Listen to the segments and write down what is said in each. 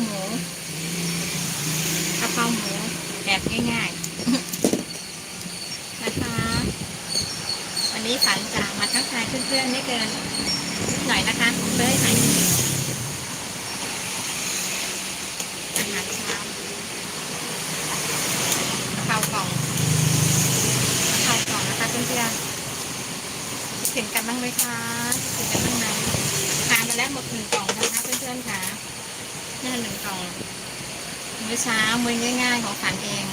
หมูกะเพราหมูแบบง่ายๆนะคะ วันนี้ฝันจะมาทักทายเพื่อนๆไม่เกินนิดหน่อยนะคะเลยไหนอาหารเช้ากะเพรากล่องกะเพรากล่องนะคะเพื่อนๆคิดถึงกันบ้างไหมคะคิดถึงกันบ้างไหมทานไปแล้วหมดหนึ่งกล่องนะคะเพื่อนๆค่ะ นี่หนึ่งกล่องมื้อเช้ามื้อง่าย ๆ ของฝันเอง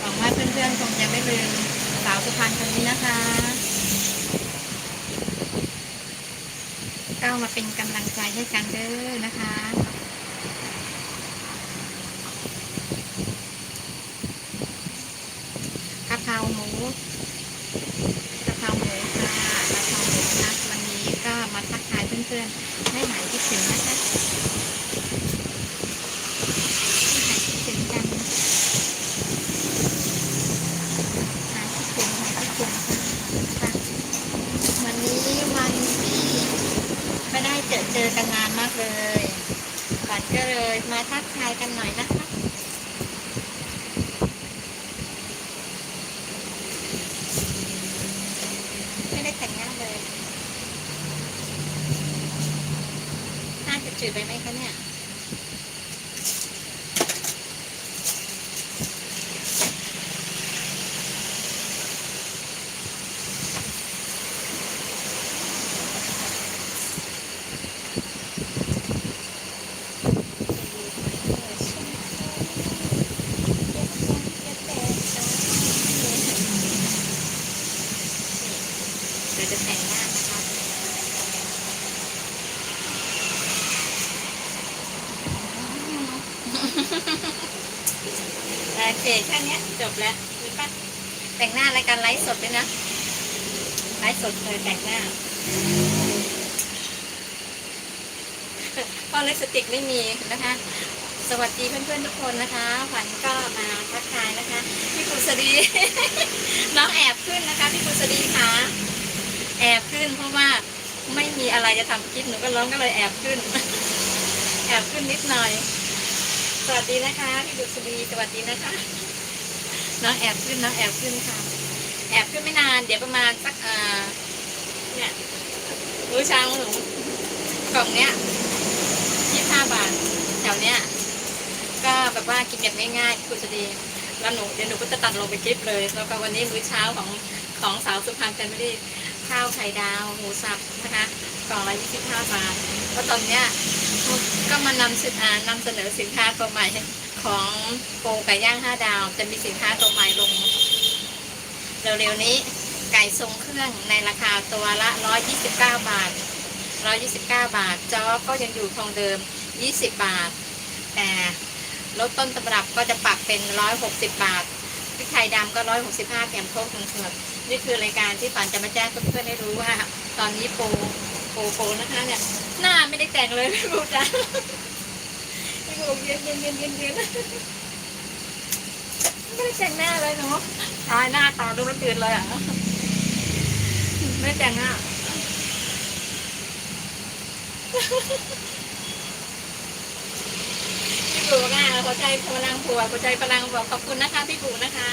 หวังว่าเพื่อนๆคงจะไม่ลืมสาวสุพรรณคนนี้นะคะก้าวมาเป็นกำลังใจให้กันเด้อนะคะเพราหมู กะเพราหมูค่ะกะเพราหมูนะวันนี้ก็มาทักทายเพื่อนๆให้หายคิดถึงนะคะให้หายคิดถึงกันหายคิดถึงหายคิดถึงค่ะค่ะวันนี้วันที่ไม่ได้เจอเจอกันนานมากเลยบัดก็เลย มาทักทายกันหน่อยนะคะ ไม่ได้แต่งหน้าเลยหน้าจะจืดไปไหมคะเนี่ย เดี๋ยวจะแต่งหน้านะคะ โอเค แค่เนี้ยจบแล้วหรือปะแต่งหน้ารายการไลฟ์สดด้วยนะ ไลฟ์สดเลยแต่งหน้าเพราะลิปสติกไม่มีนะคะ สวัสดีเพื่อนๆทุกคนนะคะขวัญก็มาทักทายนะคะ พี่กุศดีน้องแอบขึ้นนะคะ พี่กุศดีค่ะแอบขึ้นเพราะว่าไม่มีอะไรจะทำคลิปหนูก็ร้องก็เลยแอบขึ้น แอบขึ้นนิดหน่อย สวัสดีนะคะ พี่ดุษฎีสวัสดีนะคะ น้องแอบขึ้นน้องแอบขึ้นค่ะ แอบขึ้นไม่นาน เดี๋ยวประมาณสักเอ่อเนี่ยมื้อเช้าของหนูกล่องเนี้ยยี่ห้าบาทแถวเนี้ยก็แบบว่ากินแบบง่ายๆพี่ดุษฎีแล้วหนูเดี๋ยวหนูก็จะตัดลงไปคลิปเลย แล้วก็วันนี้มื้อเช้าของของสาวสุพรรณแฟมิลี่ข้าวไข่ดาวหมูสับนะคะกล่องละยี่สิบห้าบาทเพราะตอนเนี้ยก็มานำสินอ่านำเสนอสินค้าตัวใหม่ ของโปรไก่ย่างห้าดาว จะมีสินค้าตัวใหม่ลง เร็วๆนี้ไก่ทรงเครื่องในราคาตัวละ 129 บาท 129 บาทจอก็ยังอยู่คงเดิม 20 บาท แต่ลดต้นตำรับก็จะปรับเป็น 160 บาทพริกไทยดำก็ 165แถมโค้กหนึ่งขวดนี่คือรายการที่ฝันจะมาแจ้งเพื่อนๆให้รู้ว่า ตอนนี้โปรโปรโปรนะคะเนี่ย หน้าไม่ได้แต่งเลยพี่บูจ้าพี่บูยืนยืนยืนยืนยืนไม่ได้แต่งหน้าเลยเนาะตายหน้าตาดูแล้วตื่นเลยอะไม่ได้แต่งหน้าพี่บูง่าหัวใจพลังผัวหัวใจพลังบอกขอบคุณนะคะพี่บูนะคะ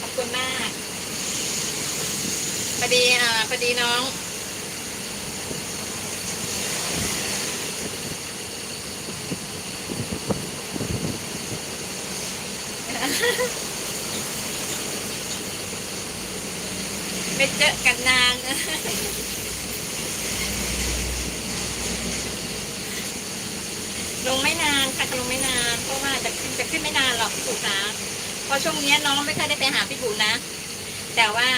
ขอบคุณมากพอดีอ่าพอดีน้อง ไม่เจอกันนานลงไม่นานค่ะลงไม่นานเพราะว่าจะขึ้นจะขึ้นไม่นานหรอกพี่บุ๋นะเพราะช่วงนี้น้องไม่ค่อยได้ไปหาพี่บุ๋นะ แต่ว่า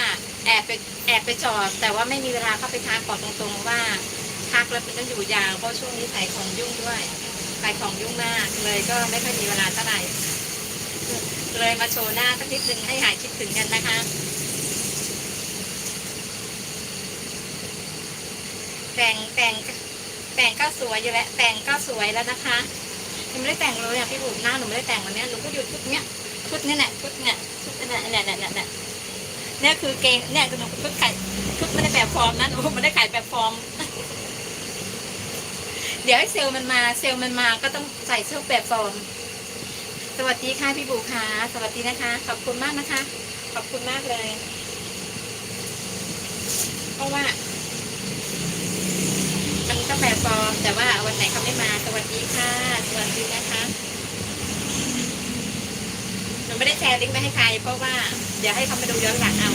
แอบไปแอบไปจอด แต่ว่าไม่มีเวลาเข้าไปทักบอกตรงๆว่าทักแล้วมันต้องอยู่ยาวเพราะช่วงนี้ขายของยุ่งด้วยขายของยุ่งมากเลยก็ไม่ค่อยมีเวลาเท่าไหร่ เลยมาโชว์หน้าสักนิดนึงให้หายคิดถึงกันนะคะ แต่งแต่งแต่งก็สวยอยู่แล้วแต่งก็สวยแล้วนะคะยังไม่ได้แต่งเลยอะพี่บุ๋มหน้าหนูไม่ได้แต่งวันนี้หนูก็อยู่ชุดเนี้ยชุดเนี้ยเนี่ยชุดเนี้ยชุดเนี้ยเนี่ยเนี่ยเนี่ยเนี่ยเนี่ยคือเกงเนี่ยหนูชุดไข่ชุดไม่ได้แบบฟอร์มนะหนูไม่ได้ขายแบบฟอร์มเดี๋ยวให้เซลล์มันมาเซลล์มันมาก็ต้องใส่เสื้อแบบฟอร์ม สวัสดีค่ะพี่บูค่ะสวัสดีนะคะ ขอบคุณมากนะคะ ขอบคุณมากเลย เพราะว่ามันก็แบบฟอร์มแต่ว่าวันไหนเขาไม่มา สวัสดีค่ะ สวัสดีนะคะหนูไม่ได้แชร์ลิงก์ไปให้ใคร เพราะว่าเดี๋ยวให้เขามาดูย้อนหลังเอา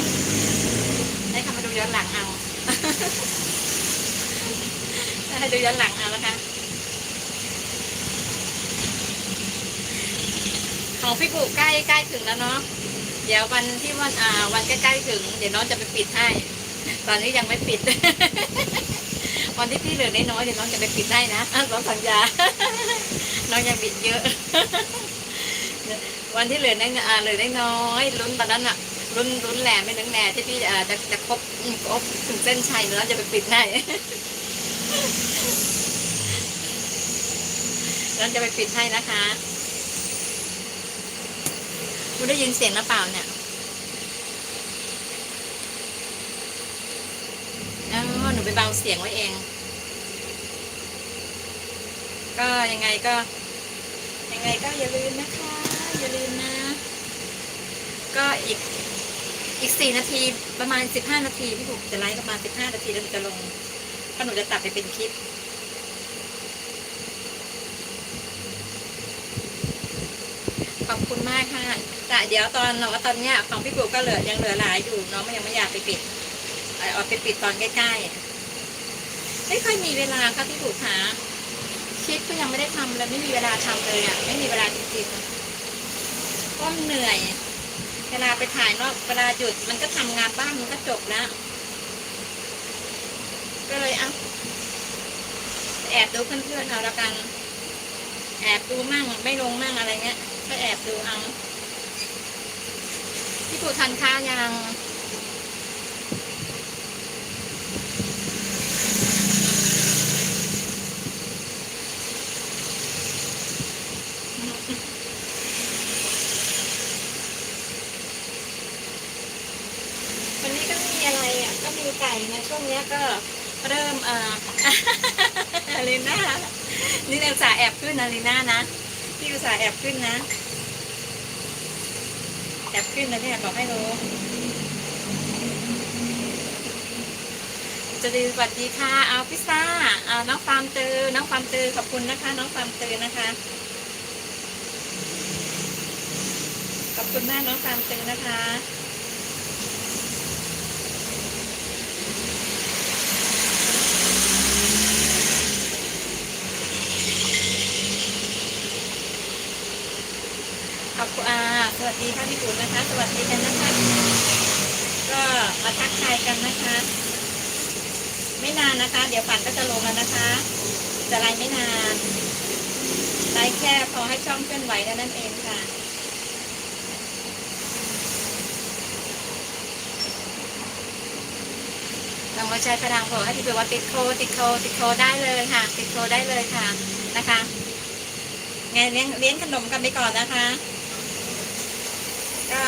ให้เขามาดูย้อนหลังเอาให้ดูย้อนหลังเอานะคะ ของพี่ปู่ใกล้ใกล้ถึงแล้วเนาะเดี๋ยววันที่วันอ่าวันใกล้ๆถึง เดี๋ยวน้องจะไปปิดให้ ตอนนี้ยังไม่ปิด วันที่พี่เหลือน้อยๆเดี๋ยวน้องจะไปปิดให้นะน้องสัญญา น้องยังบิดเยอะ วันที่เหลือน้อยอ่าเหลือน้อยๆลุ้นตอนนั้นอะลุ้นลุ้นแหล่ไม่ลุ้นแหล่ที่พี่อ่าจะจะครบครบถึงเส้นชัยแล้วจะไปปิดให้เราจะไปปิดให้นะคะ คุณได้ยินเสียงหรือเปล่าเนี่ยอ๋อหนูไปเบาเสียงไว้เอง ก็ยังไงก็ ยังไงก็อย่าลืมนะคะ อย่าลืมนะ ก็อีกอีกสี่นาทีประมาณสิบห้านาทีพี่ถูกจะไลฟ์ประมาณสิบห้านาทีแล้วจะลงเพราะหนูจะตัดไปเป็นคลิปขอบคุณมากค่ะ แต่เดี๋ยวตอนเราตอนเนี้ยของพี่ปู่ก็เหลือยังเหลือหลายอยู่น้องมันยังไม่อยากไปปิดเอาไปปิดตอนใกล้ๆไม่ค่อยมีเวลาค่ะพี่ปู่ขาคลิปก็ยังไม่ได้ทำเลยไม่มีเวลาทำเลยอะไม่มีเวลาจริงๆเพราะมันเหนื่อย เวลาไปถ่ายนอกเวลาหยุดมันก็ทำงานบ้านมันก็จบแล้วก็เลยเอาแอบดูเพื่อนๆเอาละกัน แอบดูมั่งไม่ลงมั่งอะไรเงี้ยก็แอบดูเอา พี่ปู่ทันค้ายังวันนี้ก็มีอะไรอะ ก็มีไก่นะช่วงเนี้ยก็เริ่มเอ่อ อารีน่านี่อุตส่าห์แอบขึ้นอารีน่านะ พี่อุตสาห์แอบขึ้นนะ แอบขึ้นนะเนี่ยบอกให้รู้จะดีสวัสดีค่ะ เอาพิซซ่าเอาน้องฟาร์มเตอร์น้องฟาร์มเตอร์ขอบคุณนะคะ น้องฟาร์มเตอร์นะคะ ขอบคุณมากน้องฟาร์มเตอร์นะคะ อบคุณอาสวัสดีค่ะพี่ปุ๋นนะคะ สวัสดีกันนะคะ ก็มาทักทายกันนะคะ ไม่นานนะคะ เดี๋ยวฝันก็จะลงแล้วนะคะ จะไลฟ์ไม่นานไลฟ์แค่พอให้ช่องเคลื่อนไหวเท่านั้นเองค่ะลองมาใช้พลังบอกให้พี่ปุ๋ว่าติดโคติดโคติดโคได้เลยค่ะ ติดโคได้เลยค่ะนะคะไงเลี้ยงเลี้ยงขนมกันไปก่อนนะคะ ก็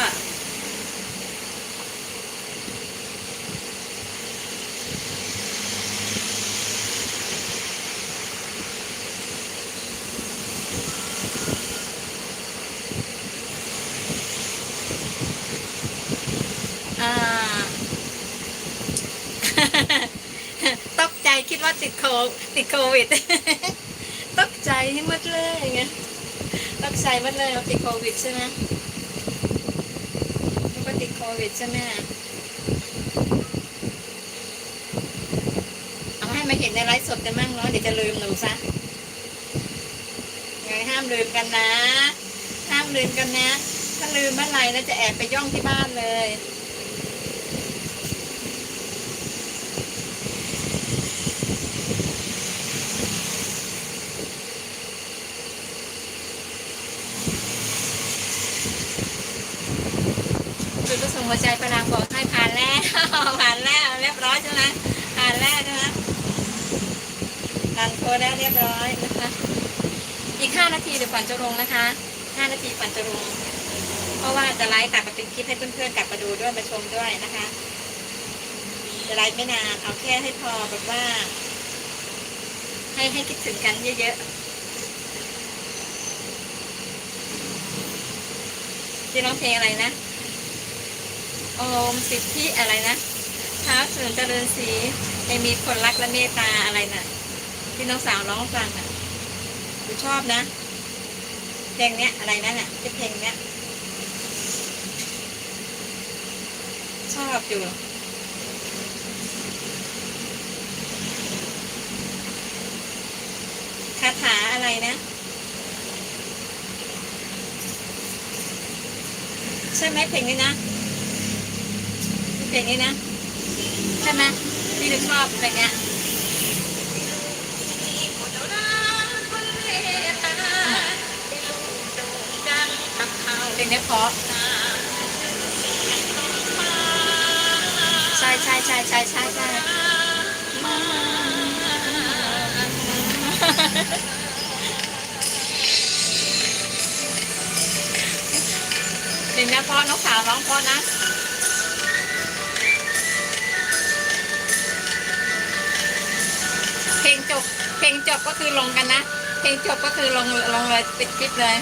อ่าตกใจคิดว่าติดโคติดโควิด ตกใจให้หมดเลยไงตกใจหมดเลยว่าติดโควิดใช่ไหม วิดโควิดใช่ไหมเอาให้มาเห็นในไลฟ์สดกันมั่งเนาะเดี๋ยวจะลืมหนูซะยังห้ามลืมกันนะ ห้ามลืมกันนะ ถ้าลืมเมื่อไหร่นะจะแอบไปย่องที่บ้านเลย จุดประสงค์หัวใจ ผ่านแล้วผ่านแล้วเรียบร้อยใช่ไหมผ่านแล้วใช่ไหมผ่านโคแล้วเรียบร้อยนะคะ อีกห้านาทีเดี๋ยวฝันจะลงนะคะห้านาทีฝันจะลงเพราะว่าจะไลฟ์ตัดมาเป็นคลิปให้เพื่อนๆกลับมาดูด้วยมาชมด้วยนะคะจะไลฟ์ไม่นานเอาแค่ให้พอแบบว่า ให้ให้คิดถึงกันเยอะๆที่ร้องเพลงอะไรนะ อมสิทธิอะไรนะท้าเสื่อเจริญศรีให้มีคนรักและเมตตาอะไรน่ะ ที่น้องสาวร้องฟังอะกูชอบนะ เพลงเนี้ยอะไรนั่นน่ะที่เพลงเนี้ย ชอบอยู่คาถาอะไรนะ ใช่ไหมเพลงนี้นะ เพลงนี้นะ ใช่ไหมพี่จะชอบเพลงเนี้ยเพลงเนี้ยเพราะใช่ใช่ใช่ใช่ใช่ใช่เพลงเนี้ยเพราะน้องสาวร้องเพราะนะ งจบก็คือลงกันนะ เพลงจบก็คือลงลงเลยปิดคลิปเลย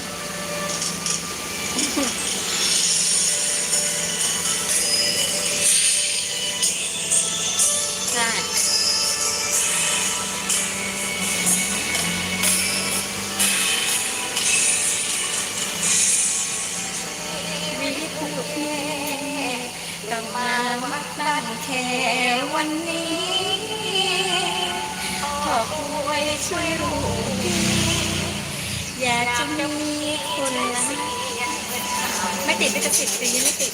ใช่วิพูดแม่ต้องมาวัดบ้านแค่วันนี้ขอป่ วยช่วยลูกทีอยากจะมีคนรักไม่ติดไม่จะติดปีไม่ติด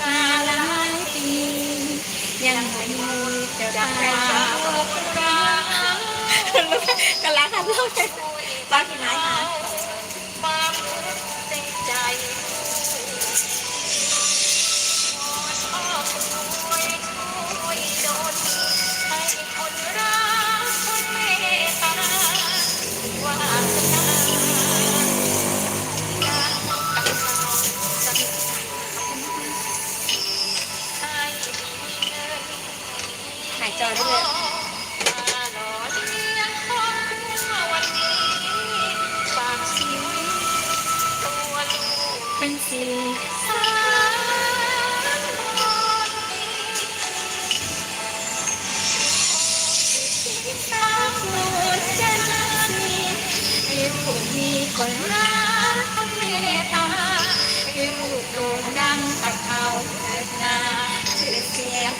มาหลายปียังไม่มีเจ้าตากำลังทำเล่าเลยร้องกี่ไม้คะห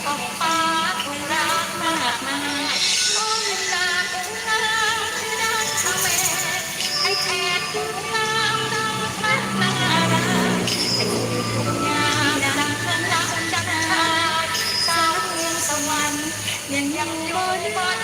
ของฟ้าคนรักมากมายมองลาคนงามที่ดังชะเมให้แขกผู้งามดังพัฒนาราให้ผู้งามดังพระจันทราสาวเมืองสวรรค์ยังยังบนบน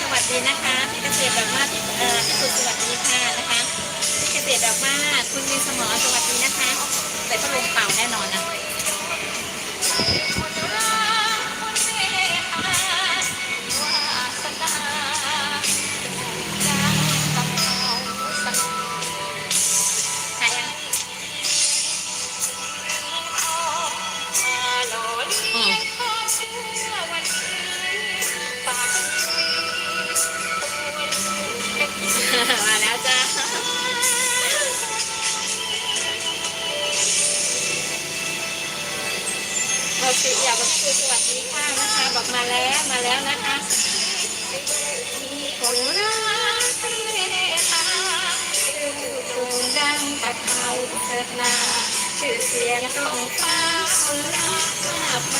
สวัสดีนะคะพี่เกษตรดอกมาพี่เอ่อพี่สุดสวัสดีค่ะนะคะพี่เกษตรดอกมาคุณมีสมอสวัสดีนะคะ แต่ก็ลงเป่าแน่นอนนะ มาแล้วมาแล้วนะคะมีคนรักเมตตาโด่งดังตะเขาเถิดนาชื่อเสียงต้องฟ้าคนรักมาก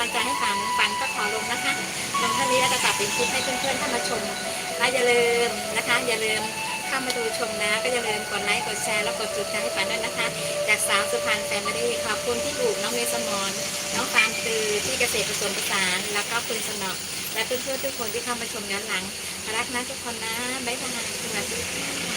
ำลังใจให้ฟังฟังก็ขอลงนะคะลงเท่านี้แล้วก็ตัดเป็นคลิปให้เพื่อนๆท่านมาชมและอย่าลืมนะคะ อย่าลืมเข้ามาดูชมนะ ก็อย่าลืมกดไลค์กดแชร์แล้วกดจุดใจให้ฝันด้วยนะคะ จากสาวสุพรรณแฟมิลี่ขอบคุณที่ดูน้องเมสมอนน้องฟานตือที่เกษตรผสมประสานแล้วก็คุณสนอและเพื่อนๆทุกคนที่เข้ามาชมย้อนหลังรักนะทุกคนนะบ๊ายบายสวัสดีค่ะ